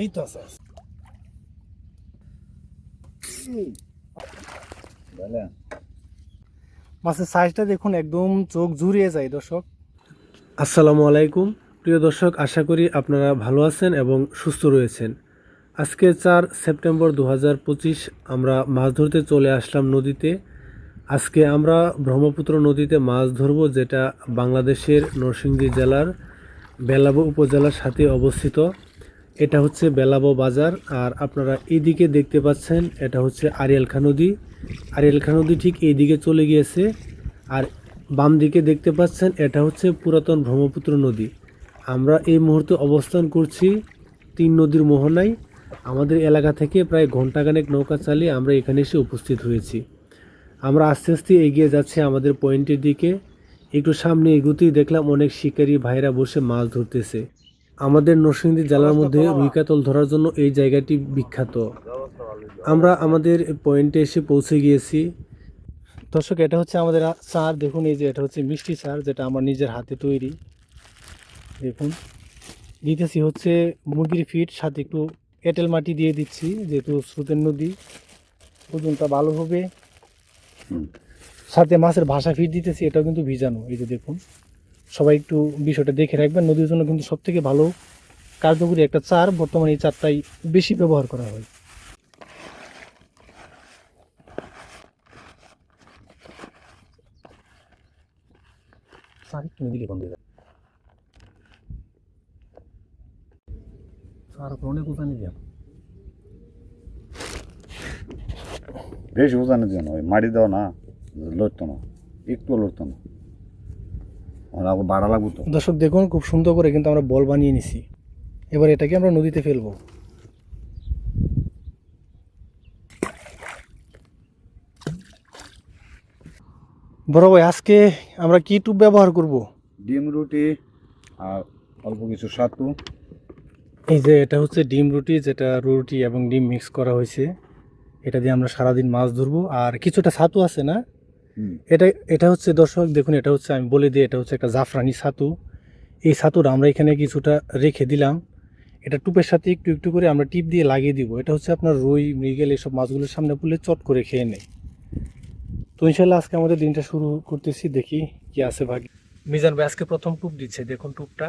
এই আছে মাছের সাইজটা দেখুন একদম চোখ জুড়িয়ে যায়, দর্শক। আসসালামু আলাইকুম। প্রিয় দর্শক, আশা করি আপনারা ভালো আছেন এবং সুস্থ রয়েছেন। আজকে চার সেপ্টেম্বর দু হাজার পঁচিশ, আমরা মাছ ধরতে চলে আসলাম নদীতে। আজকে আমরা ব্রহ্মপুত্র নদীতে মাছ ধরব, যেটা বাংলাদেশের নরসিংদী জেলার বেলাবো উপজেলার সাথে অবস্থিত। এটা হচ্ছে বেলাবো বাজার আর আপনারা এদিকে দেখতে পাচ্ছেন এটা হচ্ছে আরিয়ালখা নদী। আরিয়ালখা নদী ঠিক এইদিকে চলে গিয়েছে আর বাম দিকে দেখতে পাচ্ছেন এটা হচ্ছে পুরাতন ব্রহ্মপুত্র নদী। আমরা এই মুহূর্তে অবস্থান করছি তিন নদীর মোহনায় আমাদের এলাকা থেকে প্রায় ঘন্টাখানেক নৌকা চালিয়ে আমরা এখানে এসে উপস্থিত হয়েছি। আমরা আস্তে আস্তে এগিয়ে যাচ্ছি আমাদের পয়েন্টের দিকে। একটু সামনে এগুতেই দেখলাম অনেক শিকারী ভাইরা বসে মাছ ধরতেছে। আমাদের নরসিংদী জেলার মধ্যে রুই কাতল ধরার জন্য এই জায়গাটি বিখ্যাত। আমরা আমাদের পয়েন্টে এসে পৌঁছে গিয়েছি। দর্শক, এটা হচ্ছে আমাদের চার দেখুন, এই যে এটা হচ্ছে মিষ্টি চার যেটা আমার নিজের হাতে তৈরি। দেখুন, দিতেছি হচ্ছে মুরগির ফিট সাথে একটু এঁটেল মাটি দিয়ে দিচ্ছি, যেহেতু স্রোতের নদী। ওজনটা ভালো হবে। সাথে মাছের ভাষা ফিট দিতেছি এটাও কিন্তু ভিজানো এই যে দেখুন সবাই একটু বিষয়টা দেখে রাখবেন। নদীর জন্য কিন্তু সব থেকে ভালো কার্যকরী একটা চার বর্তমানে এই চারটাই বেশি ব্যবহার করা হয়। চার একটু দিলে বন্ধ যাবে চার অনেক উজানি দিয়া বেশ বোঝানোর জন্য ওই মাটি দাও না। লড়তো না একটু লড়তো না। ওরা আবার বাড়া লাগতো তো। দর্শক দেখুন খুব সুন্দর করে কিন্তু আমরা বল বানিয়ে নিছি। এবার এটাকে আমরা নদীতে ফেলব। বড় ভাই আজকে আমরা কি টুপ ব্যবহার করব? ডিম রুটি আর অল্প কিছু সাতু। এই যে এটা হচ্ছে ডিম রুটি যেটা রুটি এবং ডিম মিক্স করা হয়েছে। এটা দিয়ে আমরা সারাদিন মাছ ধরবো। আর কিছুটা ছাতু আছে না? এটা এটা হচ্ছে দর্শক, দেখুন, এটা হচ্ছে আমি বলে দিই, এটা হচ্ছে একটা জাফরানি ছাতু। এই ছাতুটা আমরা এখানে কিছুটা রেখে দিলাম। এটা টুপের সাথে একটু একটু করে আমরা টিপ দিয়ে লাগিয়ে দিব। এটা হচ্ছে আপনার রুই, মৃগেল এইসব মাছগুলোর সামনে পড়লে চট করে খেয়ে নেয়। তো ইনশাল্লাহ আজকে আমাদের দিনটা শুরু করতেছি, দেখি কি আছে ভাগে মিজান ভাই, আজকে প্রথম টুপ দিচ্ছে, দেখুন টুপটা।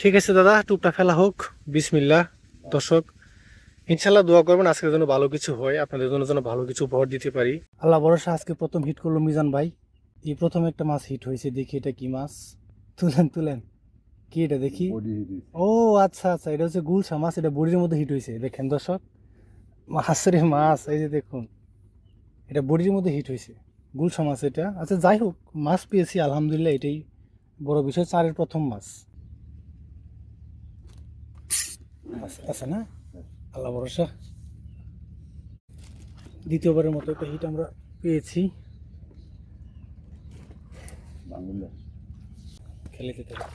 ঠিক আছে দাদা, টুপটা ফেলা হোক। বিসমিল্লাহ। দর্শক ইনশাল্লাহ দোয়া করবেন আজকের জন্য ভালো কিছু হয় আপনাদের জন্য যেন ভালো কিছু উপহার দিতে পারি। আল্লাহ ভরসা আজকে প্রথম হিট করল মিজান ভাই। এই প্রথম একটা মাছ হিট হয়েছে দেখি এটা কি মাছ। তুলেন তুলেন। কি এটা দেখি? ও আচ্ছা আচ্ছা এটা হচ্ছে গুলশা মাছ এটা বড়ির মধ্যে হিট হয়েছে দেখেন দর্শক। মাছের মাছ এই যে দেখুন। এটা বড়ির মধ্যে হিট হয়েছে গুলশা মাছ এটা। আচ্ছা যাই হোক মাছ পেয়েছি আলহামদুলিল্লাহ এটাই বড় বিষয় চারের প্রথম মাছ। আচ্ছা, আচ্ছা না? আল্লাহ ভরসা। দ্বিতীয়বারের মতো একটা হিট আমরা পেয়েছি। খেলে হবে।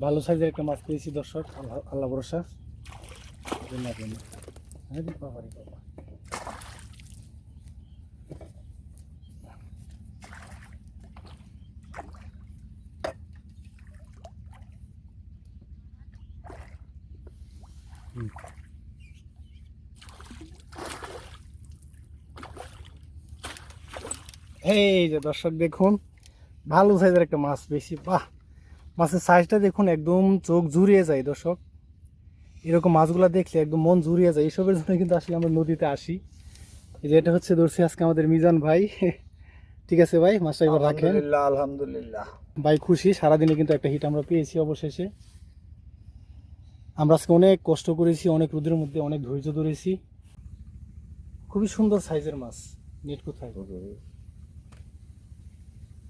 ভালো সাইজের একটা মাছ পেয়েছি দর্শক। আল্লাহ ভরসা। জন্য হ্যাঁ বাবা। এই যে দর্শক দেখুন ভালো সাইজের একটা মাছ বেশি বাহ! মাছের সাইজটা দেখুন একদম চোখ জুড়িয়ে যায় দর্শক। এরকম মাছগুলো দেখলে একদম মন জুড়িয়ে যায়। এইসবের জন্য কিন্তু আসলে আমরা নদীতে আসি। এই যে এটা হচ্ছে ধরছি আজকে আমাদের মিজান ভাই। ঠিক আছে ভাই? মাছটা এবার রাখেন। আলহামদুলিল্লাহ আলহামদুলিল্লাহ। ভাই খুশি সারাদিনে কিন্তু একটা হিট আমরা পেয়েছি অবশেষে। আমরা আজকে অনেক কষ্ট করেছি অনেক রোদের মধ্যে অনেক ধৈর্য ধরেছি। খুবই সুন্দর সাইজের মাছ নেট কোথায়?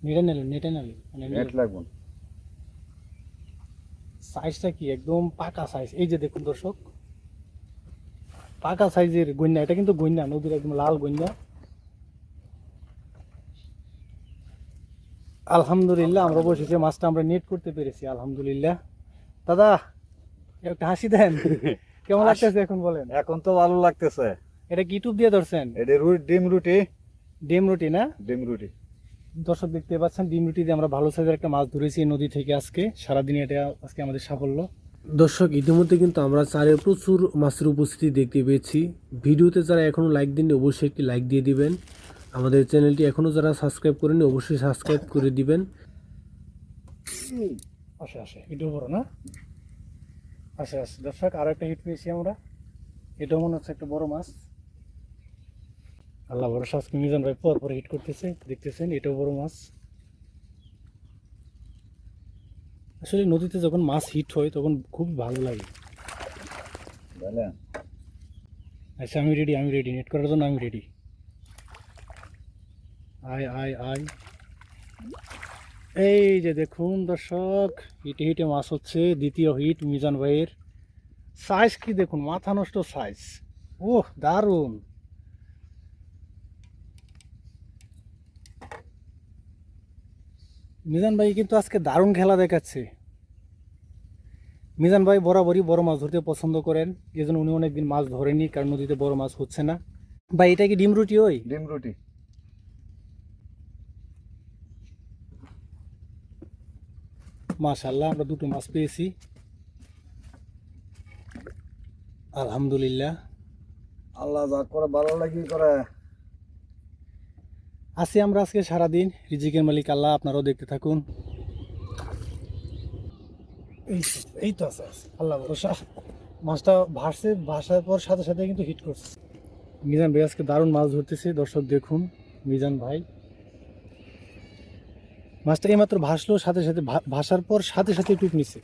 নেটে নেলেন নেটে মানে নেট লাগবো সাইজটা কি একদম পাকা সাইজ এই যে দেখুন দর্শক পাকা সাইজের গন্যা এটা কিন্তু গন্যা নদীর একদম লাল গন্যা আলহামদুলিল্লাহ আমরা বসেছি মাছটা আমরা নেট করতে পেরেছি আলহামদুলিল্লাহ। দাদা একটা হাসি দেন। কেমন লাগতেছে এখন বলেন? এখন তো ভালো লাগতেছে। এটা কি ইউটিউব দিয়ে ধরছেন? এটা ডিম রুটি। ডিম রুটি না? ডিম রুটি। দর্শক দেখতে পাচ্ছেন ডিম রুটি দিয়ে আমরা ভালো সাইজের একটা মাছ ধরেছি নদী থেকে আজকে। সারাদিন এটা আজকে আমাদের সাফল্য। দর্শক ইতিমধ্যে কিন্তু আমরা চারে প্রচুর মাছের উপস্থিতি দেখতে পেয়েছি। ভিডিওতে যারা এখনও লাইক দেননি অবশ্যই একটি লাইক দিয়ে দিবেন। আমাদের চ্যানেলটি এখনও যারা সাবস্ক্রাইব করেনি অবশ্যই সাবস্ক্রাইব করে দিবেন। আসে আসে এটাও বড় না? আসে আসে। দর্শক আরও একটা হিট পেয়েছি আমরা। এটাও মনে হচ্ছে একটা বড় মাছ। আল্লাহ ভরসা আজকে মিজান ভাই পর পর হিট করতেছে দেখতেছেন এটাও বড় মাছ। আসলে নদীতে যখন মাছ হিট হয় তখন খুব ভালো লাগে। আচ্ছা আমি রেডি আমি রেডি নেট করার জন্য আমি রেডি আয় আয় আয়। এই যে দেখুন দর্শক হিটে হিটে মাছ হচ্ছে দ্বিতীয় হিট মিজান ভাইয়ের। সাইজ কি দেখুন মাথা নষ্ট সাইজ ওহ দারুণ। মিজান ভাই কিন্তু আজকে দারুণ খেলা দেখাচ্ছে। মিজান ভাই বরাবরই বড় মাছ ধরতে পছন্দ করেন এই জন্য উনি অনেকদিন মাছ ধরেনি কারণ নদীতে বড় মাছ হচ্ছে না। ভাই এটা কি ডিম রুটি ওই? ডিম রুটি। মাশাল্লাহ আমরা দুটো মাছ পেয়েছি। আলহামদুলিল্লাহ। আল্লাহ যা করে ভালো লাগি করে। আছি আমরা আজকে সারাদিন। রিজিকের মালিক আল্লাহ, আপনারাও দেখতে থাকুন। এই তো এই তো আছে। আল্লাহ ভরসা। মাছটা ভাসছে, ভাসার পর সাথে সাথে কিন্তু হিট করছে। মিজান ভাই, আজকে দারুণ মাছ ধরতেছে, দর্শক দেখুন। মিজান ভাই। মাছটা এইমাত্র ভাসলো, সাথে সাথে ভাসার পর সাথে সাথে টুক নিছে।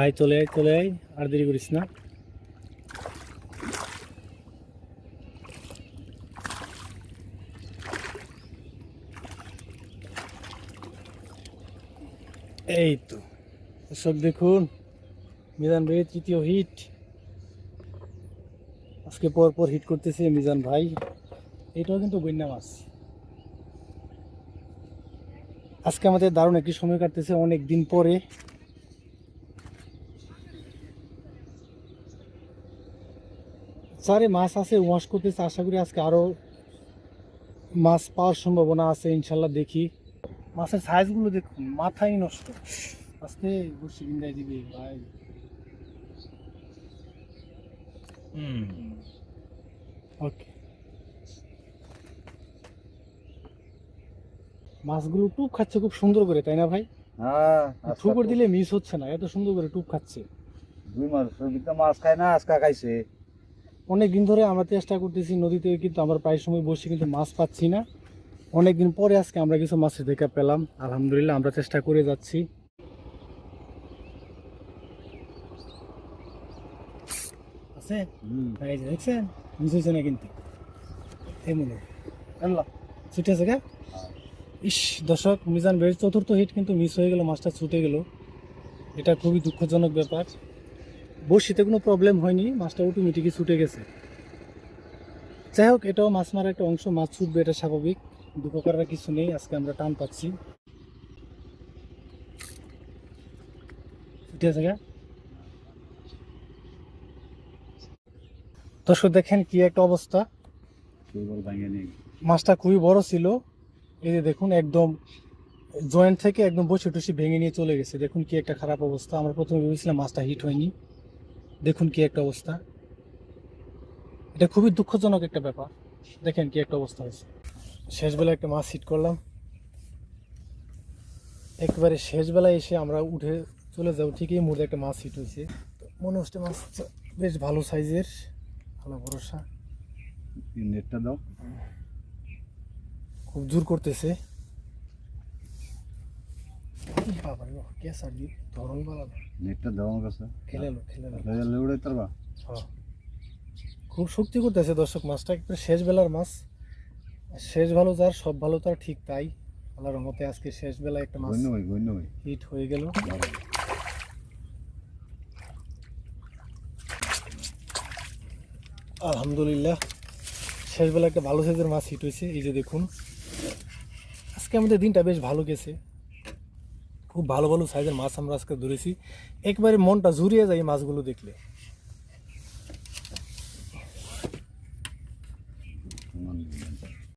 আয়, চলে আয় চলে আয়, আর দেরি করিস না। এই তো দর্শক দেখুন, মিজান ভাইয়ের তৃতীয় হিট আজকে পর পর হিট করতেছে মিজান ভাই। এটাও কিন্তু বন্যা মাছ। আজকে আমাদের দারুণ একটি সময় কাটতেছে অনেক দিন পরে। স্যারে মাছ আছে, ওয়াশ করতেছে, আশা করি আজকে আরও মাছ পাওয়ার সম্ভাবনা আছে, ইনশাল্লাহ দেখি। মাছের সাইজগুলো দেখুন মাথাই নষ্ট। আস্তে বসে বিন্দাই দিবি ভাই। ওকে। মাছগুলো টুপ খাচ্ছে খুব সুন্দর করে তাই না ভাই? হ্যাঁ ঠুকর দিলে মিস হচ্ছে না এত সুন্দর করে টুপ খাচ্ছে। দুই মাস সবিতা মাছ খায় না আজকা খাইছে। অনেক দিন ধরে আমরা চেষ্টা করতেছি নদীতে কিন্তু আমরা প্রায় সময় বসে কিন্তু মাছ পাচ্ছি না। অনেক দিন পরে আজকে আমরা কিছু মাছের দেখা পেলাম। আলহামদুলিল্লাহ আমরা চেষ্টা করে যাচ্ছি। আছে? এই যে দেখছেন? মিস হয়েছে না কিন্তু? এই আল্লাহ ছুটে আছে গা? ইস দর্শক মিজান বের চতুর্থ হিট কিন্তু মিস হয়ে গেল মাছটা ছুটে গেল। এটা খুবই দুঃখজনক ব্যাপার। বড়শিতে কোনো প্রবলেম হয়নি মাছটা অটোমেটিকই ছুটে গেছে। যাই হোক এটাও মাছ মারার একটা অংশ মাছ ছুটবে এটা স্বাভাবিক। দুঃখ করার কিছু নেই আজকে আমরা টান পাচ্ছি? দর্শক দেখেন কি একটা অবস্থা। মাছটা খুবই বড় ছিল। এই যে দেখুন একদম জয়েন্ট থেকে একদম বসে টসি ভেঙে নিয়ে চলে গেছে। দেখুন কি একটা খারাপ অবস্থা। আমরা প্রথমে ভেবেছিলাম মাছটা হিট হয়নি। দেখুন কি একটা অবস্থা। এটা খুবই দুঃখজনক একটা ব্যাপার। দেখেন কি একটা অবস্থা হয়েছে। শেষবেলা একটা মাছ হিট করলাম। একেবারে শেষবেলায় এসে আমরা উঠে চলে যাব ঠিকই মুহূর্তে একটা মাছ হিট হয়েছে। তো মনে হচ্ছে মাছ বেশ ভালো সাইজের ভালো ভরসা। নেটটা দাও। খুব জোর করতেছে। বাবা রে কে সার্জি ধরন বলা নেটটা দাও আমার কাছে। খেলালো খেলালো। লেউড়ে তারবা হ্যাঁ। খুব শক্তি করতেছে দর্শক মাছটা একবারে শেষ বেলার মাছ। শেষ ভালো যার সব ভালো তার ঠিক তাই। আল্লাহর রহমতে আজকে শেষ বেলায় একটা মাছ হিট হয়ে গেল। আলহামদুলিল্লাহ শেষ বেলা একটা ভালো সাইজের মাছ হিট হয়েছে এই যে দেখুন। আজকে আমাদের দিনটা বেশ ভালো গেছে। খুব ভালো ভালো সাইজের মাছ আমরা আজকে ধরেছি। একবারে মনটা জুড়িয়ে যায় এই মাছগুলো দেখলে।